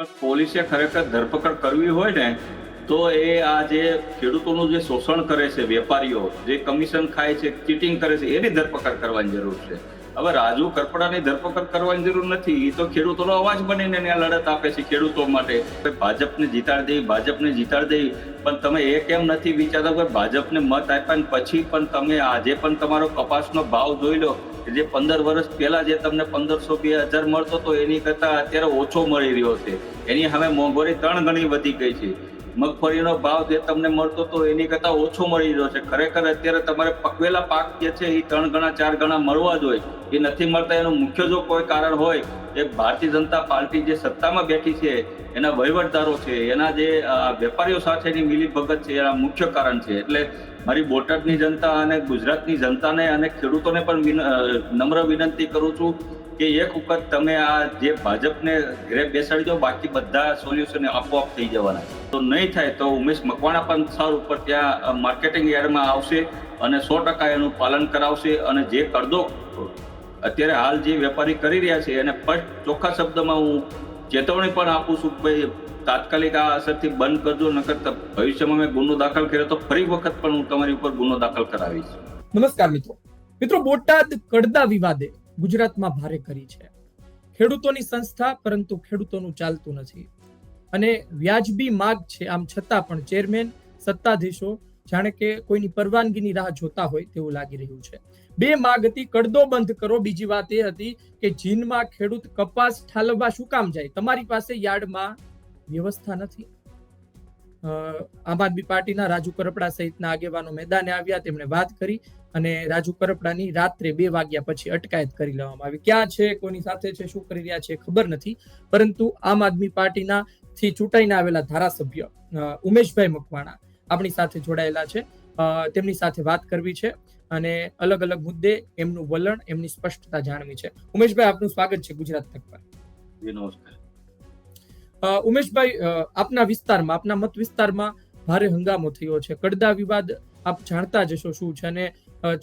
પોલીસે ખરેખર ધરપકડ કરવી હોય ને, તો એ આ જે ખેડૂતોનું જે શોષણ કરે છે, વેપારીઓ, જે કમિશન ખાય છે, ચીટિંગ કરે છે, એની ધરપકડ કરવાની જરૂર છે. હવે રાજુ કરપડાની ધરપકડ કરવાની જરૂર નથી એ તો ખેડૂતોનો અવાજ બનીને ત્યાં લડત આપે છે ખેડૂતો માટે. ભાજપને જીતાડી દઈ ભાજપને જીતાડી દઈ પણ તમે એ કેમ નથી વિચારતા કે ભાજપને મત આપ્યા પછી પણ તમે આજે પણ તમારો કપાસનો ભાવ જોઈ લો જે પંદર વર્ષ પહેલા જે તમને પંદરસો બે હજાર મળતો હતો એની કરતા અત્યારે ઓછો મળી રહ્યો છે. એની હવે મોંઘવારી ત્રણ ગણી વધી ગઈ છે. મગફળીનો ભાવ જે તમને મળતો હતો એની કરતા ઓછો મળી રહ્યો છે. ખરેખર અત્યારે તમારે પકવેલા પાક જે છે એ ત્રણ ગણા, ચાર ગણા મળવા જોઈએ એ નથી મળતા, એનું મુખ્ય જો કોઈ કારણ હોય, એ ભારતીય જનતા પાર્ટી જે સત્તામાં બેઠી છે, એના વહીવટદારો છે, એના જે વેપારીઓ સાથેની મિલીભગત છે, એના મુખ્ય કારણ છે. એટલે મારી બોટાદની જનતા અને ગુજરાતની જનતાને અને ખેડૂતોને પણ નમ્ર વિનંતી કરું છું કે એક વખત તમે આ જે ભાજપને ઘરે બેસાડી દો, બાકી બધા સોલ્યુશન આપોઆપ થઈ જવાના. તો નહીં થાય તો ઉમેશ મકવાણા પણ સર ઉપર ત્યાં માર્કેટિંગ યાર્ડમાં આવશે અને સો ટકા એનું પાલન કરાવશે અને જે કરદો અત્યારે હાલ જે વેપારી કરી રહ્યા છે, એને ફર્સ્ટ ચોખ્ખા શબ્દમાં હું ચેતવણી પણ આપું છું ભાઈ, તાત્કાલિક આ અસરથી બંધ કરજો, નકર ભવિષ્યમાં મેં ગુનો દાખલ કર્યો તો ફરી વખત પણ હું તમારી ઉપર ગુનો દાખલ કરાવીશ. નમસ્કાર મિત્રો. મિત્રો બોટાદ કડદા વિવાદે ગુજરાતમાં ભારે કરી છે. ખેડૂતોની સંસ્થા, પરંતુ ખેડૂતોનું ચાલતું નથી. અને વ્યાજબી માગ છે, આમ છતાં પણ ચેરમેન, સત્તાધીશો, જાણે કે કોઈની પરવાનગીની રાહ જોતા હોય તેવું લાગી રહ્યું છે. બે માગ હતી, કડદો બંધ કરો, બીજી વાત એ હતી કે જીનમાં ખેડૂત કપાસ ઠાલવવા શું કામ જાય? તમારી પાસે યાર્ડમાં વ્યવસ્થા નથી. આમ આદમી પાર્ટીના રાજુ કરપડા સહિતના આગેવાનો મેદાને આવ્યા, તેમણે વાત કરી અને રાજુ કરપડાની રાત્રે બે વાગ્યા પછી અટકાયત કરી લેવામાં આવી. ક્યાં છે, કોની સાથે છે, શું કરી રહ્યા છે, ખબર નથી. પરંતુ આમ આદમી પાર્ટીના થી ચૂંટાઈને આવેલા ધારાસભ્ય ઉમેશભાઈ મકવાણા આપણી સાથે જોડાયેલા છે. તેમની સાથે વાત કરવી છે અને અલગ અલગ મુદ્દે એમનું વલણ, એમની સ્પષ્ટતા જાણવી છે. ઉમેશભાઈ, આપનું સ્વાગત છે ગુજરાત તક પર. નમસ્કાર. ઉમેશભાઈ આપના વિસ્તારમાં, આપના મત વિસ્તારમાં ભારે હંગામો થયો છે. કડદા વિવાદ આપ જાણતા જશો શું છે અને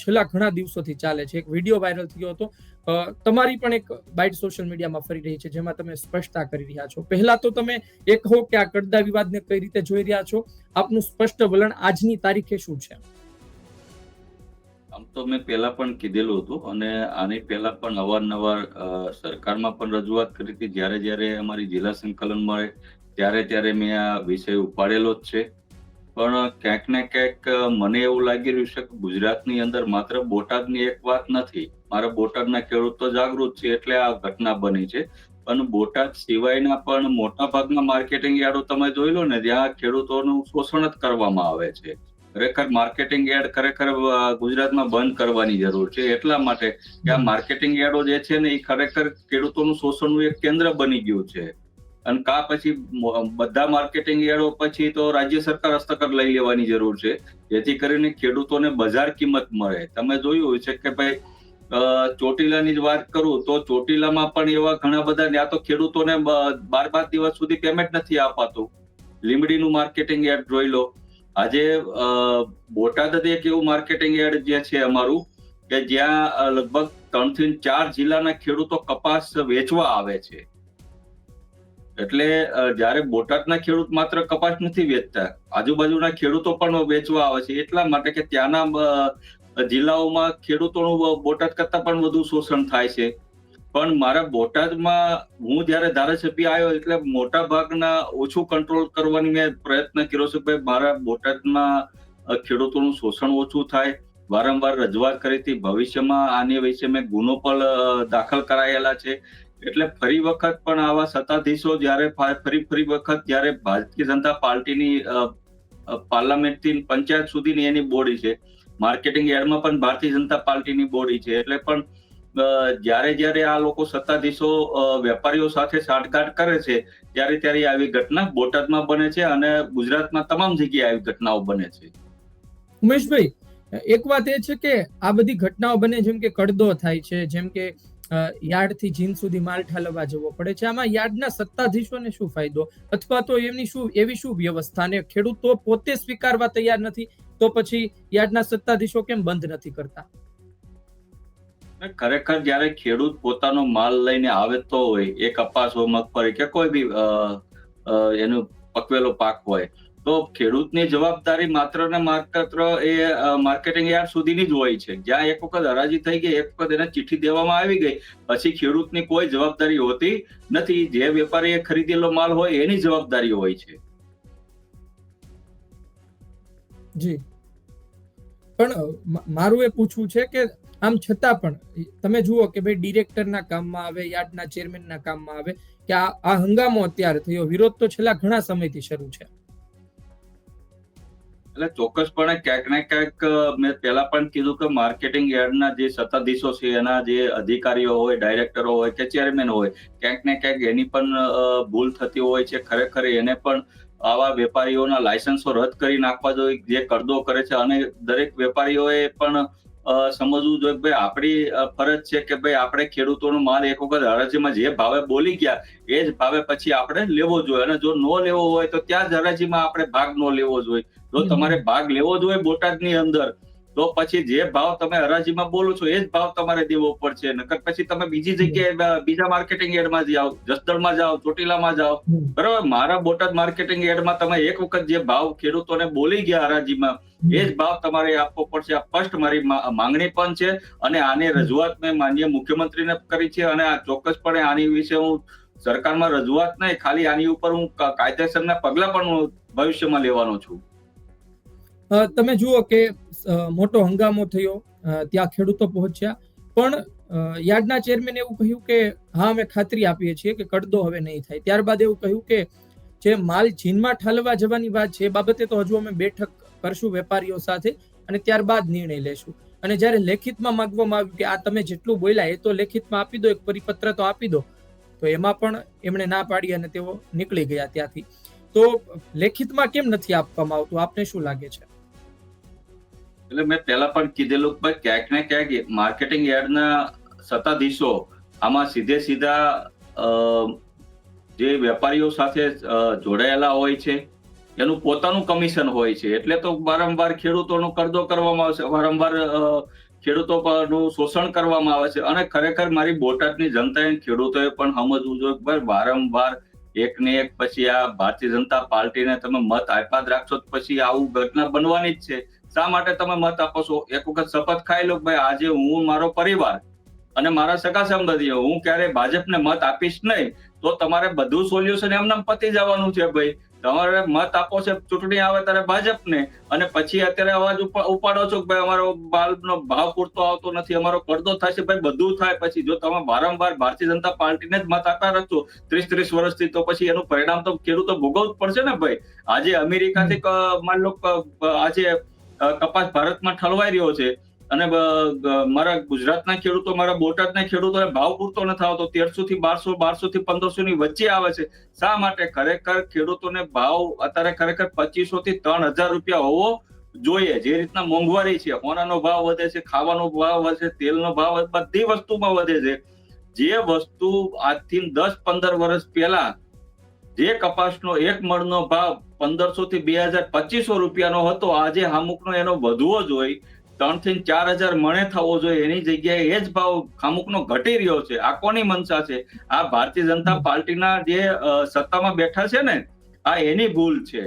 છેલ્લા ઘણા દિવસોથી ચાલે છે. એક વીડિયો વાયરલ થયો હતો. તમારી પણ એક બાઇટ સોશિયલ મીડિયામાં ફરી રહી છે, જેમાં તમે સ્પષ્ટતા કરી રહ્યા છો. પહેલા તો તમે એ કહો કે આ કડદા વિવાદને કઈ રીતે જોઈ રહ્યા છો? આપનું સ્પષ્ટ વલણ આજની તારીખે શું છે? આમ તો મેં પહેલા પણ કીધેલું હતું અને આની પહેલા પણ અવારનવાર સરકારમાં પણ રજૂઆત કરી હતી. જ્યારે જ્યારે અમારી જિલ્લા સંકલન મળે, ત્યારે ત્યારે મેં આ વિષય ઉપાડેલો જ છે. પણ ક્યાંક ને ક્યાંક મને એવું લાગી રહ્યું છે કે ગુજરાતની અંદર માત્ર બોટાદની એક વાત નથી. મારા બોટાદના ખેડૂતો જાગૃત છે એટલે આ ઘટના બની છે. પણ બોટાદ સિવાયના પણ મોટા ભાગના માર્કેટિંગ યાર્ડો તમે જોઈ લો ને જ્યાં ખેડૂતોનું શોષણ જ કરવામાં આવે છે. ખરેખર માર્કેટિંગ યાર્ડ ખરેખર ગુજરાતમાં બંધ કરવાની જરૂર છે. એટલા માટે કે આ માર્કેટિંગ યાર્ડો જે છે ને એ ખરેખર ખેડૂતોનું શોષણનું એક કેન્દ્ર બની ગયું છે. અને કા પછી બધા માર્કેટિંગ યાર્ડો પછી તો રાજ્ય સરકાર હસ્તકર લઈ લેવાની જરૂર છે. જેથી કરીને ખેડૂતોને બજાર કિંમત મળે. તમે જોયું હોય છે કે ભાઈ ચોટીલાની જ વાત કરું તો ચોટીલામાં પણ એવા ઘણા બધા ત્યાં તો ખેડૂતોને બાર બાર દિવસ સુધી પેમેન્ટ નથી અપાતું. લીમડીનું માર્કેટિંગ યાર્ડ જોઈ લો. આજે બોટાદ એક એવું માર્કેટિંગ યાર્ડ જે છે અમારું, કે જ્યાં લગભગ ત્રણથી ચાર જિલ્લાના ખેડૂતો કપાસ વેચવા આવે છે. એટલે જ્યારે બોટાદના ખેડૂત માત્ર કપાસ નથી વેચતા, આજુબાજુના ખેડૂતો પણ વેચવા આવે છે. એટલા માટે કે ત્યાંના જિલ્લાઓમાં ખેડૂતોનું બોટાદ કરતા પણ વધુ શોષણ થાય છે. પણ મારા બોટાદમાં હું જ્યારે ધારાસભ્ય આવ્યો એટલે મોટા ભાગના ઓછું કંટ્રોલ કરવાની મેં પ્રયત્ન કર્યો છે ભાઈ મારા બોટાદમાં ખેડૂતોનું શોષણ ઓછું થાય. વારંવાર રજૂઆત કરી હતી, ભવિષ્યમાં આની વિશે મેં ગુનો પણ દાખલ કરાયેલા છે. એટલે ફરી વખત પણ આવા સત્તાધીશો જ્યારે ફરી ફરી વખત જ્યારે ભારતીય જનતા પાર્ટીની પાર્લામેન્ટથી પંચાયત સુધીની એની બોડી છે. માર્કેટિંગ યાર્ડમાં પણ ભારતીય જનતા પાર્ટીની બોડી છે. એટલે પણ જ્યારે જ્યારે આ લોકો સત્તાધીશો વેપારીઓ સાથે સાંઠગાંઠ કરે છે, ત્યારે ત્યારે આવી ઘટના બોટાદમાં બને છે અને ગુજરાતમાં તમામ જગ્યાએ આવી ઘટનાઓ બને છે. ઉમેશભાઈ, એક વાત એ છે કે આ બધી ઘટનાઓ બને, જેમ કે કડદો થાય છે, જેમ કે યાર્ડથી જીન સુધી માલ ઠાલવવા જવો પડે છે, આમાં યાર્ડના સત્તાધીશોને શું ફાયદો? અથવા તો એમની શું, એવી શું વ્યવસ્થા ને ખેડૂતો પોતે સ્વીકારવા તૈયાર નથી, તો પછી યાર્ડના સત્તાધીશો કેમ બંધ નથી કરતા? ખરેખર જ્યારે ખેડૂત પોતાનો માલ લઈને આવતો હોય, એ કપાસ હોય મગફળી કે કોઈ બી એનો પકવેલો પાક હોય, તો ખેડૂતની જવાબદારી માત્ર ને માત્ર એ માર્કેટિંગ યાર્ડ સુધીની જ હોય છે. જ્યાં એક વખત હરાજી થઈ ગઈ, એક વખત એને ચિઠ્ઠી દેવામાં આવી ગઈ, પછી ખેડૂતની કોઈ જવાબદારી હોતી નથી. જે વેપારીએ ખરીદેલો માલ હોય, એની જવાબદારી હોય છે. જી. પણ મારું એ પૂછવું છે કે આમ છતાં પણ તમે જુઓ કે ભાઈ ડિરેક્ટરના કામમાં આવે, યાર્ડના ચેરમેનના કામમાં આવે, કે આ આ હંગામો અત્યારે થયો. વિરોધ તો છેલ્લા ઘણા સમયથી શરૂ છે. એટલે ચોક્કસપણે ક્યાંક ને ક્યાંક મેં પહેલા પણ કીધું કે માર્કેટિંગ યાર્ડના જે સત્તાધીશો છે, એના જે અધિકારીઓ હોય, ડાયરેક્ટરો હોય કે ચેરમેન હોય, ક્યાંક ને ક્યાંક એની પણ ભૂલ થતી હોય છે. ખરેખર એને પણ આવા વેપારીઓના લાયસન્સો રદ કરી નાખવા જોઈએ જે કરદો કરે છે અને દરેક વેપારીઓએ પણ અ, સમજવું જોઈએ કે ભાઈ આપણી ફરજ છે કે ભાઈ આપણે ખેડૂતોનો માલ એક વખત હરાજીમાં જે ભાવે બોલી ગયા એ જ ભાવે પછી આપણે લેવો જોઈએ. અને જો નો લેવો હોય તો ત્યાં જ હરાજીમાં આપણે ભાગ નો લેવો જોઈએ. જો તમારે ભાગ લેવો જોઈએ બોટાદની અંદર તો પછી જે ભાવ તમે હરાજીમાં બોલો છો એ જ ભાવ તમારે દેવો પડશે. નકર પછી તમે બીજી જગ્યાએ બીજા માર્કેટિંગ એડમાં જાઓ જસદણમાં જાઓ ચોટીલામાં જાઓ બરાબર? મારા બોટાદ માર્કેટિંગ એડમાં તમે એક વખત જે ભાવ ખેડૂતોને બોલી ગયા હરાજીમાં એ જ ભાવ તમારે આપવો પડશે. આ ફર્સ્ટ મારી માંગણી પણ છે અને આની રજૂઆત મેં માન્ય મુખ્યમંત્રીને કરી છે અને આ ચોક્કસપણે આની વિશે હું સરકારમાં રજૂઆત નહીં ખાલી આની ઉપર હું કાયદેસરના પગલા પણ હું ભવિષ્યમાં લેવાનો છું. તમે જુઓ કે મોટો હંગામો થયો ત્યાં ખેડૂતો પહોંચ્યા. પણ યાર્ડના ચેરમેને એવું કહ્યું કે, હા, અમે ખાતરી આપીએ છીએ કે કડદો હવે નહીં થાય. ત્યારબાદ એવું કહ્યું કે, જે માલ ચીનમાં ઠાલવા જવાની વાત છે, એ બાબતે તો હજુ અમે બેઠક કરશું વેપારીઓ સાથે અને ત્યારબાદ નિર્ણય લેશું. અને જ્યારે લેખિતમાં માંગવામાં આવ્યું કે, આ તમે જેટલું બોલ્યા, એ તો લેખિતમાં આપી દો, એક પરિપત્ર તો આપી દો. તો એમાં પણ એમણે ના પાડી અને તેઓ નીકળી ગયા ત્યાંથી. તો લેખિતમાં કેમ નથી આપવામાં આવતું? આપને શું લાગે છે? એટલે મેં પહેલા પણ કીધેલું કે ભાઈ ક્યાંક ને ક્યાંક માર્કેટિંગ યાર્ડના સત્તાધીશો આમાં સીધે સીધા જે વેપારીઓ સાથે જોડાયેલા હોય છે, એનું પોતાનું કમિશન હોય છે. એટલે તો વારંવાર ખેડૂતોનો કરદો કરવામાં આવે છે વારંવાર ખેડૂતો પરનું શોષણ કરવામાં આવે છે. અને ખરેખર મારી બોટાદની જનતાએ ખેડૂતોએ પણ સમજવું જોઈએ વારંવાર એક ને એક પછી આ ભારતીય જનતા પાર્ટીને તમે મત આપ્યા જ રાખશો પછી આવું ઘટના બનવાની જ છે. શા માટે તમે મત આપો છો? એક વખત શપથ ખાઈ લો ભાઈ આજે હું મારો પરિવાર અને મારા સગા સંબંધીઓ, હું ક્યારે ભાજપને મત આપીશ નહીં, તો તમારે બધું સોલ્યુશન એમને પતી જવાનું છે ભાઈ. તમારે મત આપો છે, ચૂંટણી આવે ત્યારે ભાજપને, અને પછી અત્યારે અવાજ ઉપાડો છો કે ભાઈ અમારો બાલ્બનો ભાવ પૂરતો આવતો નથી, અમારો પડદો થશે, ભાઈ બધું થાય. પછી જો તમે વારંવાર ભારતીય જનતા પાર્ટીને જ મત આપ્યા રાખશો ત્રીસ ત્રીસ વર્ષથી, તો પછી એનું પરિણામ તો ખેડૂતો ભોગવવું જ પડશે ને ભાઈ. આજે અમેરિકાથી માન લો આજે કપાસ ભારતમાં ઠલવાઈ રહ્યો છે. અને મારા ગુજરાતના ખેડૂતો, મારા બોટાદના ખેડૂતોને ભાવ પૂરતો નથી આવતો તેરસો થી બારસો બારસો થી પંદરસો ની વચ્ચે આવે છે. શા માટે ખરેખર ખેડૂતોને ભાવ અત્યારે ખરેખર પચીસો થી ત્રણ હજાર રૂપિયા હોવો જોઈએ? જે રીતના મોંઘવારી છે, હોનાનો ભાવ વધે છે, ખાવાનો ભાવ વધે છે, તેલનો ભાવ બધી વસ્તુમાં વધે છે. જે વસ્તુ આજથી દસ પંદર વર્ષ પહેલા જે કપાસનો એક મણનો ભાવ પંદરસો થી બે હજાર પચીસો રૂપિયાનો હતો, આજે હામુકનો એનો વધવો જોઈએ ત્રણથી ચાર હજાર મણે થવો જોઈએ એની જગ્યાએ એ જ ભાવ ખામુકનો ઘટી રહ્યો છે. આ કોની મનસા છે? આ ભારતીય જનતા પાર્ટીના જે સત્તામાં બેઠા છે ને, આ એની ભૂલ છે.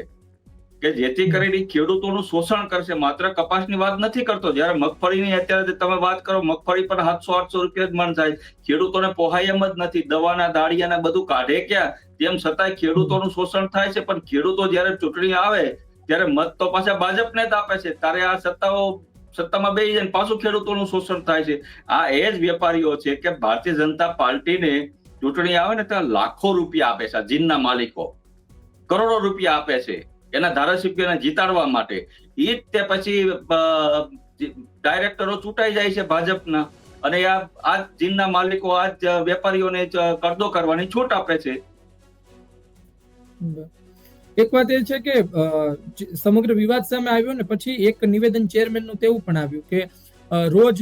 કે જેથી કરીને ખેડૂતોનું શોષણ કરશે. માત્ર કપાસની વાત નથી કરતો. જ્યારે મગફળીની અત્યારે તમે વાત કરો મગફળી પણ સાતસો આઠસો રૂપિયા જ મણ થાય. ખેડૂતોને પોહાય એમ જ નથી. દવાના દાળિયાના બધું કાઢે ક્યાં? તેમ છતાંય ખેડૂતોનું શોષણ થાય છે. પણ ખેડૂતો જ્યારે ચૂંટણી આવે ત્યારે મત તો પાછા ભાજપને જ આપે છે. ત્યારે આ સત્તાઓ સત્તામાં બેસી જાય ને પાછું ખેડૂતોનું શોષણ થાય છે. આ એ જ વેપારીઓ છે કે ભારતીય જનતા પાર્ટીને ચૂંટણી આવે ને ત્યાં લાખો રૂપિયા આપે છે. જીનના માલિકો. કરોડો રૂપિયા આપે છે. એના ધારાસભ્યોને જીતાડવા માટે. એ જ તે પછી ડાયરેક્ટરો ચૂંટાઈ જાય છે ભાજપના. અને આ આ જીનના માલિકો, આ જ વેપારીઓને કરદો કરવાની છૂટ આપે છે. એક વાત એ છે કે સમગ્ર વિવાદ સામે આવ્યો ને પછી એક નિવેદન ચેરમેનનું તેવું પણ આવ્યું કે રોજ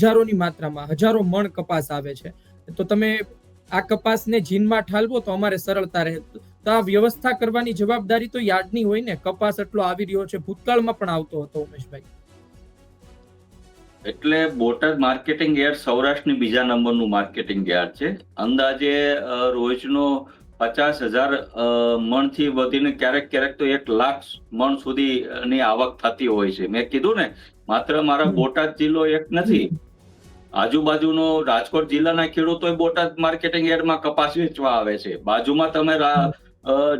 હજારોની માત્રામાં, હજારો મણ કપાસ આવે છે. તો તમે આ કપાસને જીનમાં ઠાલવો તો અમારે સરળતા રહે. તો આ વ્યવસ્થા કરવાની જવાબદારી તો યાર્ડની હોય ને. કપાસ એટલો આવી રહ્યો છે ભૂતકાળમાં પણ આવતો હતો ઉમેશભાઈ. એટલે બોટાદ માર્કેટિંગ યાર્ડ સૌરાષ્ટ્રની બીજા નંબરનું માર્કેટિંગ યાર્ડ છે. અંદાજે રોજનો પચાસ હજાર મણથી વધીને ક્યારેક ક્યારેક તો એક લાખ મણ સુધીની આવક થતી હોય છે. મેં કીધું ને માત્ર મારા બોટાદ જિલ્લો એક નથી. આજુબાજુનો રાજકોટ જિલ્લાના ખેડૂતો બોટાદ માર્કેટિંગ યાર્ડમાં કપાસ વેચવા આવે છે. બાજુમાં તમે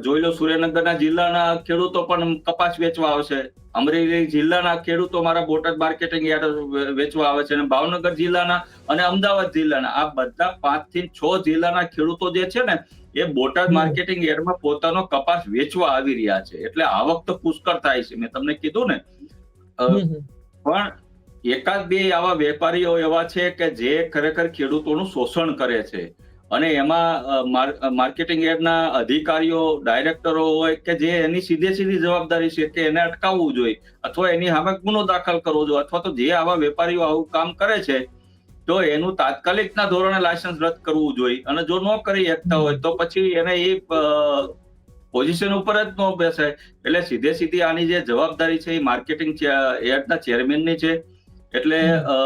જોઈ લો સુરેન્દ્રનગરના જિલ્લાના ખેડૂતો પણ કપાસ વેચવા આવશે. અમરેલી જિલ્લાના ખેડૂતો મારા બોટાદ માર્કેટિંગ યાર્ડ વેચવા આવે છે અને ભાવનગર જિલ્લાના અને અમદાવાદ જિલ્લાના. આ બધા પાંચથી છ જિલ્લાના ખેડૂતો જે છે ને એ બોટાદ. માર્કેટિંગ યાર્ડમાં પોતાનો કપાસ વેચવા આવી રહ્યા છે. એટલે આવક તો પુષ્કળ થાય છે. મેં તમને કીધું ને. પણ એકાદ બે આવા વેપારીઓ એવા છે કે જે ખરેખર ખેડૂતોનું શોષણ કરે છે. અને એમાં માર્કેટિંગ એડના અધિકારીઓ ડાયરેક્ટરો હોય કે જે એની સીધે સીધી જવાબદારી છે કે એને અટકાવવું જોઈએ અથવા એની સામે ગુનો દાખલ કરવો જોઈએ અથવા તો જે આવા વેપારીઓ આવું કામ કરે છે તો એનું તાત્કાલિકના ધોરણે લાયસન્સ રદ કરવું જોઈએ. અને જો ન કરી શકતા હોય તો પછી એને એ પોઝિશન ઉપર જ ન બેસાય એટલે સીધે સીધી આની જે જવાબદારી છે એ માર્કેટિંગ એડના ચેરમેનની છે. એટલે અ,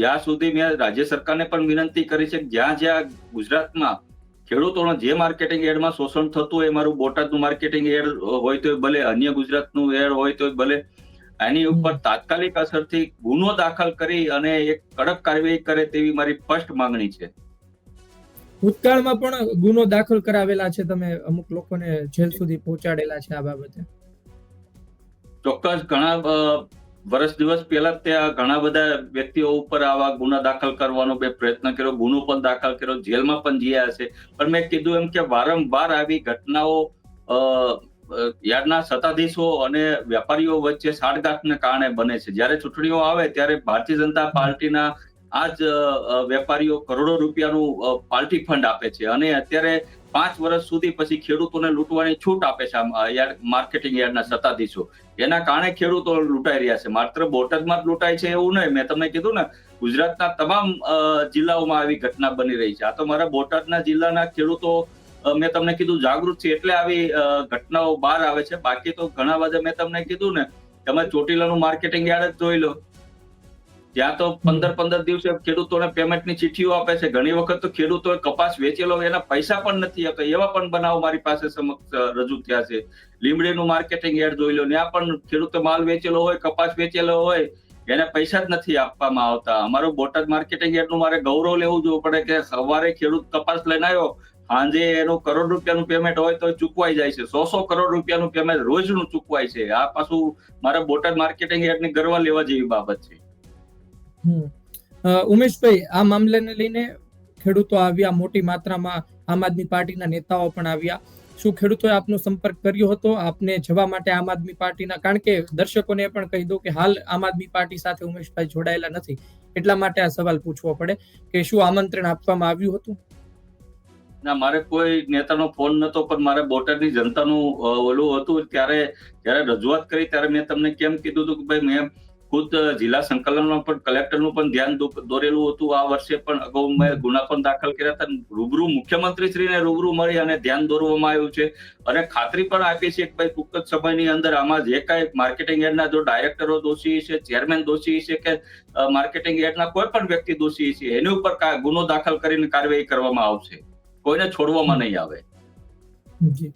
જ્યાં સુધી મેં રાજ્ય સરકારને પણ વિનંતી કરી છે જ્યાં જ્યાં ગુજરાતમાં ખેડૂતોનો જે માર્કેટિંગ એડમાં શોષણ થતું હોય મારું બોટાદનું માર્કેટિંગ એડ હોય તો ભલે અન્ય ગુજરાતનું એડ હોય તો ભલે. એની ઉપર તાત્કાલિક અસરથી ગુનો દાખલ કરી અને એક કડક કાર્યવાહી કરે તેવી મારી સ્પષ્ટ માંગણી છે. ભૂતકાળમાં પણ ગુનો દાખલ કરાવેલા છે તમે અમુક લોકોને જેલ સુધી પહોંચાડેલા છે આ બાબતે. ચોક્કસ ઘણા વર્ષ દિવસ પહેલા ત્યાં ઘણા બધા વ્યક્તિઓ ઉપર આવા ગુના દાખલ કરવાનો બે પ્રયત્ન કર્યો. ગુનો પણ દાખલ કર્યો. જેલમાં પણ જીયા છે. પણ મેં કીધું એમ કે વારંવાર આવી ઘટનાઓ યાર્ડના સત્તાધીશો અને વેપારીઓ વચ્ચે સાઠગાંઠને કારણે બને છે. જ્યારે ચૂંટણીઓ આવે ત્યારે ભારતીય જનતા પાર્ટીના આ જ વેપારીઓ કરોડો રૂપિયાનું પાર્ટી ફંડ આપે છે. અને અત્યારે પાંચ વર્ષ સુધી પછી ખેડૂતોને લૂંટવાની છૂટ આપે છે માર્કેટિંગ યાર્ડના સત્તાધીશો. એના કારણે ખેડૂતો લૂંટાઈ રહ્યા છે. માત્ર બોટાદમાં જ લૂંટાય છે એવું નહીં. મેં તમને કીધું ને, ગુજરાતના તમામ જિલ્લાઓમાં આવી ઘટના બની રહી છે. આ તો મારા બોટાદના જિલ્લાના ખેડૂતો મેં તમને કીધું જાગૃત છે એટલે આવી ઘટનાઓ બહાર આવે છે. બાકી તો ઘણા બધા મેં તમને કીધું ને, તમે ચોટીલાનું માર્કેટિંગ યાર્ડ જ જોઈ લો. ત્યાં તો પંદર પંદર દિવસે ખેડૂતોને પેમેન્ટની ચિઠ્ઠીઓ આપે છે. ઘણી વખત તો ખેડૂતોએ કપાસ વેચેલો હોય એના પૈસા પણ નથી આપતા. એવા પણ બનાવ મારી પાસે સમક્ષ રજૂ થયા છે. લીમડીનું માર્કેટિંગ એડ જોઈ લો. ત્યાં પણ ખેડૂતો માલ વેચેલો હોય કપાસ વેચેલો હોય એને પૈસા જ નથી આપવામાં આવતા. અમારું બોટાદ માર્કેટિંગ એડનું મારે ગૌરવ લેવું જોવું પડે કે સવારે ખેડૂત કપાસ લઈને આવ્યો. સાંજે એનું કરોડ રૂપિયાનું પેમેન્ટ હોય તો ચૂકવાઈ જાય છે. સો સો કરોડ રૂપિયાનું પેમેન્ટ રોજનું ચૂકવાય છે. આ પાછું મારા બોટાદ માર્કેટિંગ એડની ગર્વ લેવા જેવી બાબત છે. ઉમેશભાઈ, આ મામલાને લઈને ખેડૂતો આવ્યા, મોટી માત્રામાં આમ આદમી પાર્ટીના નેતાઓ પણ આવ્યા. શું ખેડૂતોએ આપનો સંપર્ક કર્યો હતો? આપને જવા માટે આમ આદમી પાર્ટીના, કારણ કે દર્શકોને પણ કહી દો કે હાલ આમ આદમી પાર્ટી સાથે ઉમેશભાઈ જોડાયેલા નથી. એટલા માટે આ સવાલ પૂછવો પડે કે શું આમંત્રણ આપવામાં આવ્યું હતું? ના, મારે કોઈ નેતાનો ફોન નતો, પણ મારે બોટાદની જનતાનું ઓલું હતું. ત્યારે જ્યારે રજૂઆત કરી, ત્યારે મેં તમને કેમ કીધું હતું કે ભાઈ, મેં ખુદ જિલ્લા સંકલનમાં પણ કલેક્ટરનું પણ ધ્યાન દોરેલું હતું આ વર્ષે પણ અગાઉ મેં ગુના પણ દાખલ કર્યા હતા. રૂબરૂ મુખ્યમંત્રી શ્રીને રૂબરૂ મળી અને ધ્યાન દોરવામાં આવ્યું છે. અને ખાતરી પણ આપી છે કે ભાઈ ટૂંક જ સમયની અંદર આમાં જે કાંઈ માર્કેટિંગ યાર્ડના જો ડાયરેક્ટરો દોષી છે, ચેરમેન દોષી છે કે માર્કેટિંગ યાર્ડના કોઈ પણ વ્યક્તિ દોષી છે, એની ઉપર ગુનો દાખલ કરીને કાર્યવાહી કરવામાં આવશે. કોઈને છોડવામાં નહીં આવે. જી.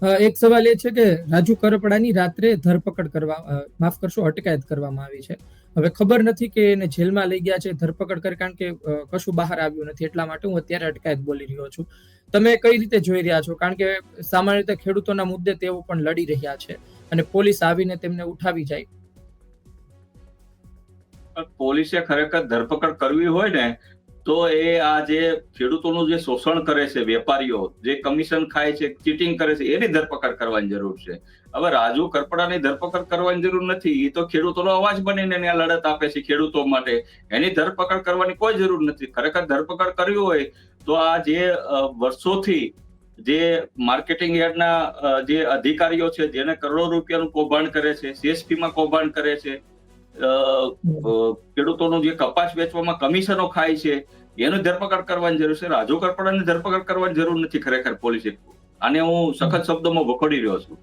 એક સવાલ એ છે કે રાજુ કરપડાની રાત્રે ધરપકડ કરવા માફ કરશો, અટકાયત કરવામાં આવી છે. હવે ખબર નથી કે એને જેલમાં લઈ ગયા છે, ધરપકડ કરી કારણ કે કશું બહાર આવ્યું નથી. એટલા માટે હું અત્યારે અટકાયત બોલી રહ્યો છું. તમે કઈ રીતે જોઈ રહ્યા છો? કારણ કે સામાન્ય રીતે ખેડૂતોના મુદ્દે તેઓ પણ લડી રહ્યા છે અને પોલીસ આવીને તેમને ઉઠાવી જાય. પોલીસે ખરેખર ધરપકડ કરવી હોય ને તો એ આ જે ખેડૂતોનું જે શોષણ કરે છે, વેપારીઓ, જે કમિશન ખાય છે, ચીટિંગ કરે છે, એની ધરપકડ કરવાની જરૂર છે. હવે રાજુ કરપડાની ધરપકડ કરવાની જરૂર નથી એ તો ખેડૂતોનો અવાજ બનીને આ લડત આપે છે ખેડૂતો માટે. એની ધરપકડ કરવાની કોઈ જરૂર નથી. ખરેખર ધરપકડ કરવી હોય તો આ જે વર્ષોથી જે માર્કેટિંગ યાર્ડના જે અધિકારીઓ છે, જેને કરોડો રૂપિયાનું કૌભાંડ કરે છે, સીએસપીમાં કૌભાંડ કરે છે ખેડૂતોનું જે કપાસ વેચવામાં કમિશનો ખાય છે, એનું ધરપકડ કરવાની જરૂર છે. રાજુ કરપડાની ધરપકડ કરવાની જરૂર નથી ખરેખર પોલીસે. આને હું સખત શબ્દોમાં વખોડી રહ્યો છું.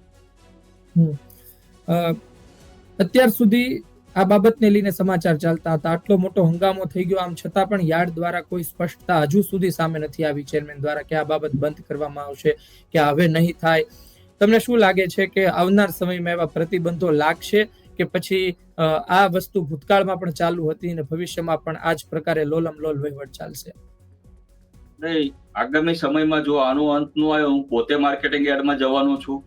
અત્યાર સુધી આ બાબતને લઈને સમાચાર ચાલતા હતા. આટલો મોટો હંગામો થઈ ગયો. આમ છતાં પણ યાર્ડ દ્વારા કોઈ સ્પષ્ટતા હજુ સુધી સામે નથી આવી. ચેરમેન દ્વારા કે આ બાબત બંધ કરવામાં આવશે, કે હવે નહીં થાય. તમને શું લાગે છે કે આવનાર સમયમાં એવા પ્રતિબંધો લાગશે? કે પછી આ વસ્તુ ભૂતકાળમાં પણ ચાલુ હતી અને ભવિષ્યમાં પણ આ જ પ્રકારે લોલમ લોલ વહીવટ ચાલશે? નહીં આગામી સમયમાં જો આનો અંત નો આવ્યો, હું પોતે માર્કેટિંગ યાર્ડમાં જવાનો છું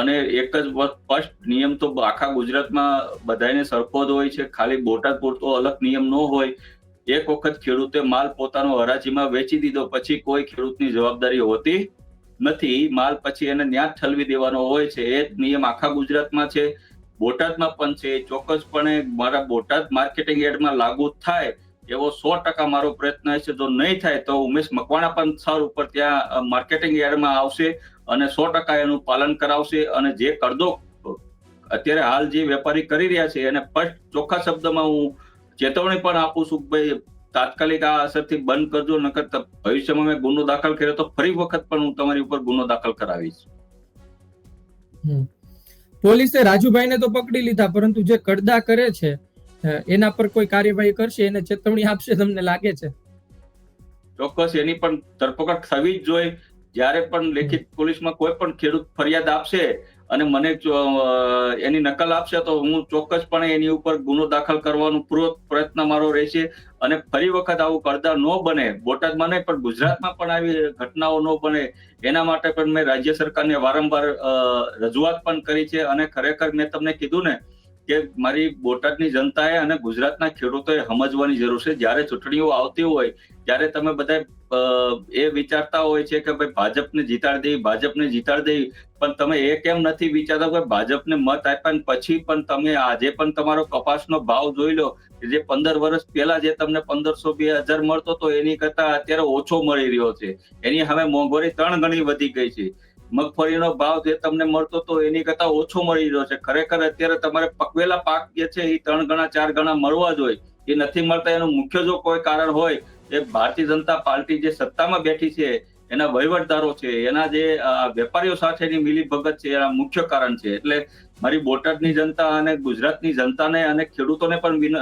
અને એક જ ફર્સ્ટ નિયમ તો આખા ગુજરાતમાં બધાને સરખો જ હોય છે. ખાલી બોટાદ પૂરતો અલગ નિયમ ન હોય. એક વખત ખેડૂતે માલ પોતાનો હરાજીમાં વેચી દીધો, પછી કોઈ ખેડૂતની જવાબદારી હોતી નથી. માલ પછી એને ન્યાજ ઠલવી દેવાનો હોય છે. એ નિયમ આખા ગુજરાતમાં છે. બોટાદમાં પણ છે. ચોક્કસપણે મારા બોટાદ માર્કેટિંગ એડમાં લાગુ થાય એવો સો ટકા મારો પ્રયત્ન છે જો નહીં થાય તો ઉમેશ મકવાણા પણ સર ઉપર ત્યાં માર્કેટિંગ એડમાં આવશે અને સો ટકા એનું પાલન કરાવશે અને જે કરદો અત્યારે હાલ જે વેપારી કરી રહ્યા છે એને ફર્સ્ટ ચોખ્ખા શબ્દમાં હું ચેતવણી પણ આપું છું ભાઈ, તાત્કાલિક આ અસરથી બંધ કરજો, નકર ભવિષ્યમાં મેં ગુનો દાખલ કર્યો તો ફરી વખત પણ હું તમારી ઉપર ગુનો દાખલ કરાવીશ. પોલીસે રાજુભાઈને તો પકડી લીધા, પરંતુ જે કડદા કરે છે એના પર કોઈ કાર્યવાહી કરશે, એને ચેતવણી આપશે તમને લાગે છે? ચોક્કસ, એની પણ ધરપકડ થવી જ જોઈએ. જ્યારે પણ લેખિત પોલીસમાં કોઈ પણ ખેડૂત ફરિયાદ આપશે અને મને એની નકલ આપશે, તો હું ચોક્કસપણે એની ઉપર ગુનો દાખલ કરવાનો પૂરો પ્રયત્ન મારો રહેશે. અને ફરી વખત આવું કરતા ન બને, બોટાદમાં નહીં, પણ ગુજરાતમાં પણ આવી ઘટનાઓ ન બને, એના માટે પણ મેં રાજ્ય સરકારને વારંવાર રજૂઆત પણ કરી છે અને ખરેખર મેં તમને કીધું ને કે મારી બોટાદની જનતાએ અને ગુજરાતના ખેડૂતોએ સમજવાની જરૂર છે. જ્યારે ચૂંટણીઓ આવતી હોય, ત્યારે તમે બધા એ વિચારતા હોય છે કે ભાઈ ભાજપને જીતાડી દેવી ભાજપને જીતાડી દેવી પણ તમે એ કેમ નથી વિચારતા કે ભાજપને મત આપ્યા ને પછી પણ તમે આજે પણ તમારો કપાસનો ભાવ જોઈ લો જે પંદર વર્ષ પહેલા જે તમને પંદરસો બે હજાર મળતો હતો એની કરતા અત્યારે ઓછો મળી રહ્યો છે. એની હવે મોંઘવારી ત્રણ ગણી વધી ગઈ છે. મગફળીનો ભાવ જે તમને મળતો તો એની કરતા ઓછો મળી રહ્યો છે. ખરેખર અત્યારે તમારે પકવેલા પાક જે છે એ ત્રણ ગણા, ચાર ગણા મળવા જોઈએ. એ નથી મળતા, એનું મુખ્ય જો કોઈ કારણ હોય એ ભારતીય જનતા પાર્ટી જે સત્તામાં બેઠી છે, એના વહીવટદારો છે, એના જે વેપારીઓ સાથેની મિલીભગત છે, એના મુખ્ય કારણ છે. એટલે મારી બોટાદની જનતા અને ગુજરાતની જનતાને અને ખેડૂતોને પણ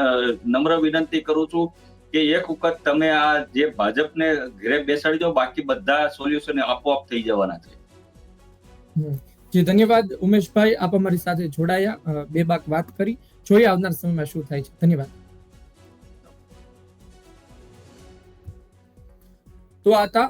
નમ્ર વિનંતી કરું છું કે એક વખત તમે આ જે ભાજપને ઘરે બેસાડી દો, બાકી બધા સોલ્યુશન આપોઆપ થઈ જવાના છે. જી, ધન્યવાદ. ઉમેશભાઈ, આપ અમારી સાથે જોડાયા. બે બાક વાત કરી. જોઈએ આવનાર સમયમાં શું થાય છે. ધન્યવાદ. તો આ હતા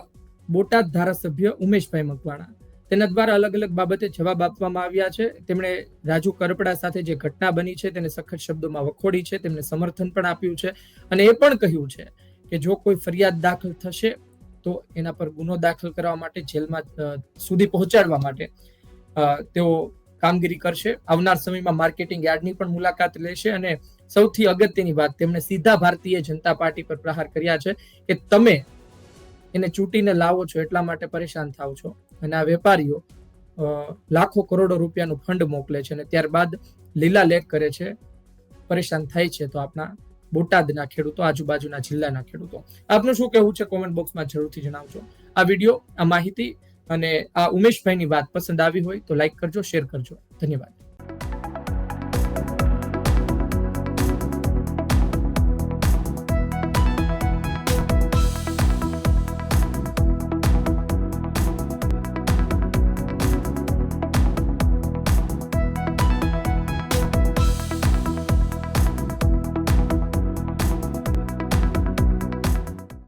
બોટાદ ધારાસભ્ય ઉમેશભાઈ મકવાણા. તેના દ્વારા અલગ અલગ બાબતે જવાબ આપવામાં આવ્યા છે. તેમણે રાજુ કરપડા સાથે જે ઘટના બની છે તેને સખત શબ્દોમાં વખોડી છે. તેમને સમર્થન પણ આપ્યું છે. અને એ પણ કહ્યું છે કે જો કોઈ ફરિયાદ દાખલ થશે તો એના પર ગુનો દાખલ કરવા માટે જેલમાં સુધી પહોંચાડવા માટે તેઓ કામગીરી કરશે. આવનાર સમયમાં માર્કેટિંગ યાર્ડની પણ મુલાકાત લેશે અને સૌથી અગત્યની વાત તેમણે સીધા ભારતીય જનતા પાર્ટી પર પ્રહાર કર્યા છે કે તમે એને ચૂંટીને લાવો છો એટલા માટે પરેશાન થાવ છો. અને આ વેપારીઓ લાખો કરોડો રૂપિયાનું ફંડ મોકલે છે અને ત્યારબાદ લીલા લેખ કરે છે. પરેશાન થાય છે તો આપણા બોટાદના ખેડૂતો, આજુબાજુના જિલ્લાના ખેડૂતો. આપનું શું કહેવું છે કોમેન્ટ બોક્સમાં જરૂરથી જણાવજો. આ વીડિયો, આ માહિતી અને આ ઉમેશભાઈની વાત પસંદ આવી હોય તો લાઈક કરજો શેર કરજો. ધન્યવાદ.